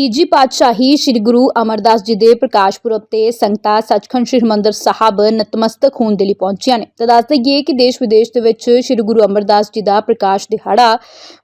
ਤੀਜੀ ਪਾਤਸ਼ਾਹੀ ਸ੍ਰੀ ਗੁਰੂ ਅਮਰਦਾਸ ਜੀ ਦੇ ਪ੍ਰਕਾਸ਼ ਪੁਰਬ ਤੇ ਸੰਗਤਾਂ ਸੱਚਖੰਡ ਸ੍ਰੀ ਹਰਿਮੰਦਰ ਸਾਹਿਬ ਨਤਮਸਤਕ ਹੋਣ ਦੇ ਲਈ ਪਹੁੰਚੀਆਂ ਨੇ। ਤਾਂ ਦੱਸ ਦਈਏ ਕਿ ਦੇਸ਼ ਵਿਦੇਸ਼ ਦੇ ਵਿੱਚ ਸ੍ਰੀ ਗੁਰੂ ਅਮਰਦਾਸ ਜੀ ਦਾ ਪ੍ਰਕਾਸ਼ ਦਿਹਾੜਾ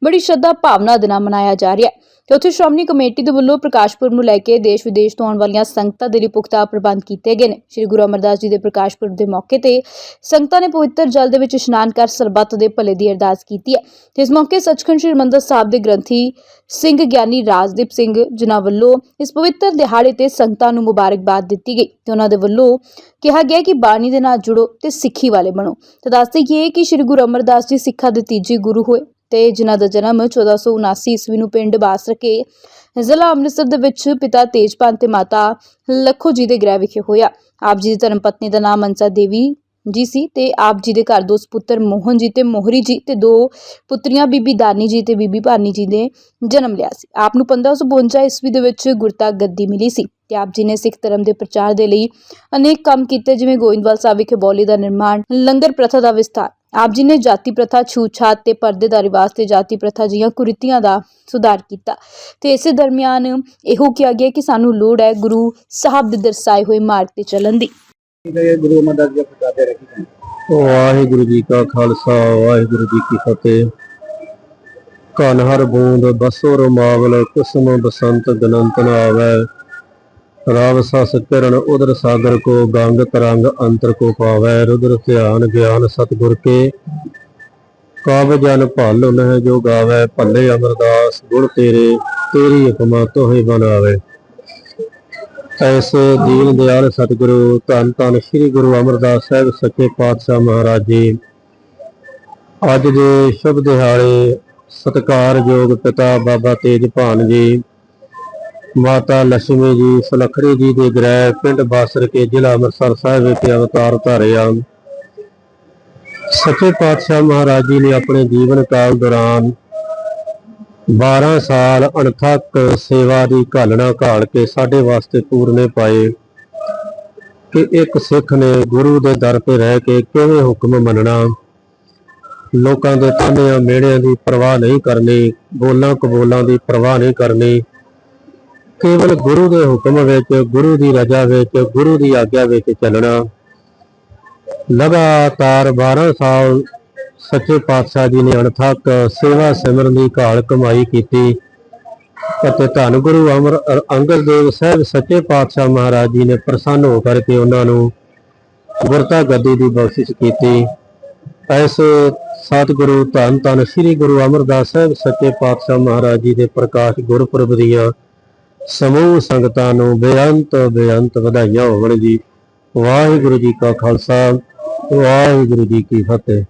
ਬੜੀ ਸ਼ਰਧਾ ਭਾਵਨਾ ਦੇ ਨਾਲ ਮਨਾਇਆ ਜਾ ਰਿਹਾ ਹੈ। ਤੇ ਉੱਥੇ ਸ਼੍ਰੋਮਣੀ ਕਮੇਟੀ ਦੇ ਵੱਲੋਂ ਪ੍ਰਕਾਸ਼ ਪੁਰਬ ਨੂੰ ਲੈ ਕੇ ਦੇਸ਼ ਵਿਦੇਸ਼ ਤੋਂ ਆਉਣ ਵਾਲੀਆਂ ਸੰਗਤਾਂ ਦੇ ਲਈ ਪੁਖਤਾ ਪ੍ਰਬੰਧ ਕੀਤੇ ਗਏ ਨੇ। ਸ੍ਰੀ ਗੁਰੂ ਅਮਰਦਾਸ ਜੀ ਦੇ ਪ੍ਰਕਾਸ਼ ਪੁਰਬ ਦੇ ਮੌਕੇ ਤੇ ਸੰਗਤਾਂ ਨੇ ਪਵਿੱਤਰ ਜਲ ਦੇ ਵਿੱਚ ਇਸ਼ਨਾਨ ਕਰ ਸਰਬੱਤ ਦੇ ਭਲੇ ਦੀ ਅਰਦਾਸ ਕੀਤੀ ਹੈ। ਇਸ ਮੌਕੇ ਸੱਚਖੰਡ ਸ੍ਰੀ ਹਰਿਮੰਦਰ ਸਾਹਿਬ ਦੇ ਗ੍ਰੰਥੀ ਸਿੰਘ ਗਿਆਨੀ ਰਾਜਦੀਪ ਸਿੰਘ ਜਿਨ੍ਹਾਂ ਵੱਲੋਂ ਇਸ ਪਵਿੱਤਰ ਦਿਹਾੜੇ ਤੇ ਸੰਗਤਾਂ ਨੂੰ ਮੁਬਾਰਕਬਾਦ ਦਿੱਤੀ ਗਈ ਤੇ ਉਹਨਾਂ ਦੇ ਵੱਲੋਂ ਕਿਹਾ ਗਿਆ ਕਿ ਬਾਣੀ ਦੇ ਨਾਲ ਜੁੜੋ ਤੇ ਸਿੱਖੀ ਵਾਲੇ ਬਣੋ। ਤੇ ਦੱਸ ਦਈਏ ਕਿ ਸ੍ਰੀ ਗੁਰੂ ਅਮਰਦਾਸ ਜੀ ਸਿੱਖਾਂ ਦੇ ਤੀਜੇ ਗੁਰੂ ਹੋਏ। ਤੇ ਜਿਨ੍ਹਾਂ ਦਾ ਜਨਮ 1479 ਈਸਵੀ ਨੂੰ ਪਿੰਡ ਬਾਸਰਕੇ ਜ਼ਿਲ੍ਹਾ ਅੰਮ੍ਰਿਤਸਰ ਦੇ ਵਿੱਚ ਪਿਤਾ ਤੇਜਪਾਲ ਤੇ ਮਾਤਾ ਲੱਖੋ ਜੀ ਦੇ ਗ੍ਰਹਿ ਵਿਖੇ ਹੋਇਆ। ਆਪ ਜੀ ਦੀ ਧਰਮ ਪਤਨੀ ਦਾ ਨਾਮ ਮਨਸਾ ਦੇਵੀ ਜੀ ਸੀ ਤੇ ਆਪ ਜੀ ਦੇ ਘਰ ਦੋ ਸੁਪੁੱਤਰ ਮੋਹਨ ਜੀ ਤੇ ਮੋਹਰੀ ਜੀ ਤੇ ਦੋ ਪੁੱਤਰੀਆਂ ਬੀਬੀ ਦਾਨੀ ਜੀ ਤੇ ਬੀਬੀ ਭਾਨੀ ਜੀ ਨੇ ਜਨਮ ਲਿਆ ਸੀ। ਆਪ ਨੂੰ 1552 ਈਸਵੀ ਦੇ ਵਿੱਚ ਗੁਰਤਾ ਗੱਦੀ ਮਿਲੀ ਸੀ ਤੇ ਆਪ ਜੀ ਨੇ ਸਿੱਖ ਧਰਮ ਦੇ ਪ੍ਰਚਾਰ ਦੇ ਲਈ ਅਨੇਕ ਕੰਮ ਕੀਤੇ, ਜਿਵੇਂ ਗੋਇੰਦਵਾਲ ਸਾਹਿਬ ਵਿਖੇ ਬੌਲੀ ਦਾ ਨਿਰਮਾਣ, ਲੰਗਰ ਪ੍ਰਥਾ ਦਾ ਵਿਸਥਾਰ। ਆਪ ਜੀ ਨੇ ਜਾਤੀ ਪ੍ਰਥਾ, ਛੂਤ-ਛਾਤ ਤੇ ਪਰਦੇ ਦਾ ਰਿਵਾਜ ਤੇ ਜਾਤੀ ਪ੍ਰਥਾ ਜੀਆਂ ਕੁਰੀਤੀਆਂ ਦਾ ਸੁਧਾਰ ਕੀਤਾ। ਤੇ ਇਸੇ ਦਰਮਿਆਨ ਇਹੋ ਕਿਹਾ ਗਿਆ ਕਿ ਸਾਨੂੰ ਲੋੜ ਹੈ ਗੁਰੂ ਸਾਹਿਬ ਦੇ ਦਰਸਾਏ ਹੋਏ ਮਾਰਗ ਤੇ ਚੱਲਣ ਦੀ। ਗੁਰੂ ਅਮਰਦਾਸ ਜੀ ਪ੍ਰਕਾਸ਼ ਦੇ ਰੱਖੀ ਹੈ ਵਾਹਿਗੁਰੂ ਜੀ ਕਾ ਖਾਲਸਾ, ਵਾਹਿਗੁਰੂ ਜੀ ਕੀ ਫਤਿਹ। ਕਨ ਹਰ ਬੂੰਦ ਬਸੋ ਰਮਾਵਲ ਕੁਸਮ ਬਸੰਤ ਗਨੰਤ ਨ ਆਵੈ ਰਾਵ ਸਸ ਕਿਰਨ ਉਦਰ ਸਾਗਰ ਕੋ ਗੰਗ ਤਰੰਗ ਅੰਤਰ ਕੋ ਪਾਵੈ ਰੁਦਰ ਧਿਆਨ ਗਿਆਨ ਸਤਿਗੁਰ ਕੇ। ਕਾਬ ਜਨ ਭਲ ਨਹਿ ਜੋ ਗਾਵੈ, ਭੱਲੇ ਅਮਰਦਾਸ ਗੁਣ ਤੇਰੇ, ਤੇਰੀ ਹੁਕਮਾ ਤੋਹਿ ਬਣਾਵੇ ਐਸੇ ਦੀਨ ਦਿਆਲ ਸਤਿਗੁਰੂ, ਧੰਨ ਧੰਨ ਸ੍ਰੀ ਗੁਰੂ ਅਮਰਦਾਸ ਸਾਹਿਬ ਸੱਚੇ ਪਾਤਸ਼ਾਹ ਮਹਾਰਾਜ। ਜੀ ਅੱਜ ਦੇ ਸ਼ੁਭ ਦਿਹਾੜੇ, ਸਤਿਕਾਰਯੋਗ ਪਿਤਾ ਬਾਬਾ ਤੇਜਭਾਨ ਜੀ। ਮਾਤਾ ਲక్ష్ਮੀ ਜੀ, ਸੁਲਖੜੀ ਜੀ ਦੇ ਗ੍ਰਹਿ ਪਿੰਡ ਬਾਸਰ ਕੇ ਜ਼ਿਲ੍ਹਾ ਅੰਮ੍ਰਿਤਸਰ ਸਾਹਿਬ ਵਿਖੇ ਅਵਤਾਰ ਧਾਰਿਆ ਸੱਚੇ ਪਾਤਸ਼ਾਹ ਮਹਾਰਾਜ ਜੀ ਨੇ ਆਪਣੇ ਜੀਵਨ ਕਾਲ ਦੌਰਾਨ 12 ਸਾਲ ਅਣਥੱਕ ਸੇਵਾ ਦੀ ਘਾਲਣਾ ਘਾਲ ਕੇ ਸਾਡੇ ਵਾਸਤੇ ਪੂਰਨੇ ਪਾਏ ਕਿ ਇੱਕ ਸਿੱਖ ਨੇ ਗੁਰੂ ਦੇ ਦਰ ਤੇ ਰਹਿ ਕੇ ਕਿਵੇਂ ਹੁਕਮ ਮੰਨਣਾ? ਲੋਕਾਂ ਦੇ ਤਾਨਿਆਂ ਮਿਹਣਿਆਂ ਦੀ ਪਰਵਾਹ ਨਹੀਂ ਕਰਨੀ ਬੋਲਾਂ ਕਬੋਲਾਂ ਦੀ ਪਰਵਾਹ ਨਹੀਂ ਕਰਨੀ ਕੇਵਲ ਗੁਰੂ ਦੇ ਹੁਕਮ ਵਿੱਚ, ਗੁਰੂ ਦੀ ਰਜ਼ਾ ਵਿੱਚ, ਗੁਰੂ ਦੀ ਆਗਿਆ ਵਿੱਚ ਚੱਲਣਾ। ਲਗਾਤਾਰ 12 ਸਾਲ ਸੱਚੇ ਪਾਤਸ਼ਾਹ ਜੀ ਨੇ ਅਣਥੱਕ ਸੇਵਾ ਸਿਮਰਨ ਦੀ ਘਾਲ ਕਮਾਈ ਕੀਤੀ ਅਤੇ ਧੰਨ ਗੁਰੂ ਅਮਰ ਅੰਗਦ ਦੇਵ ਸਾਹਿਬ ਸੱਚੇ ਪਾਤਸ਼ਾਹ ਮਹਾਰਾਜ ਜੀ ਨੇ ਪ੍ਰਸੰਨ ਹੋ ਕਰਕੇ ਉਹਨਾਂ ਨੂੰ ਗੁਰਤਾ ਗੱਦੀ ਦੀ ਬਖਸ਼ਿਸ਼ ਕੀਤੀ। ਐਸੇ ਸਤਿਗੁਰੂ ਧੰਨ ਧੰਨ ਸ੍ਰੀ ਗੁਰੂ ਅਮਰਦਾਸ ਸਾਹਿਬ ਸੱਚੇ ਪਾਤਸ਼ਾਹ ਮਹਾਰਾਜ ਜੀ ਦੇ ਪ੍ਰਕਾਸ਼ ਗੁਰਪੁਰਬ ਦੀਆਂ ਸਮੂਹ ਸੰਗਤਾਂ ਨੂੰ ਬੇਅੰਤ ਬੇਅੰਤ ਵਧਾਈਆਂ ਹੋਵਣ ਜੀ। ਵਾਹਿਗੁਰੂ ਜੀ ਕਾ ਖਾਲਸਾ, ਵਾਹਿਗੁਰੂ ਜੀ ਕੀ ਫਤਿਹ।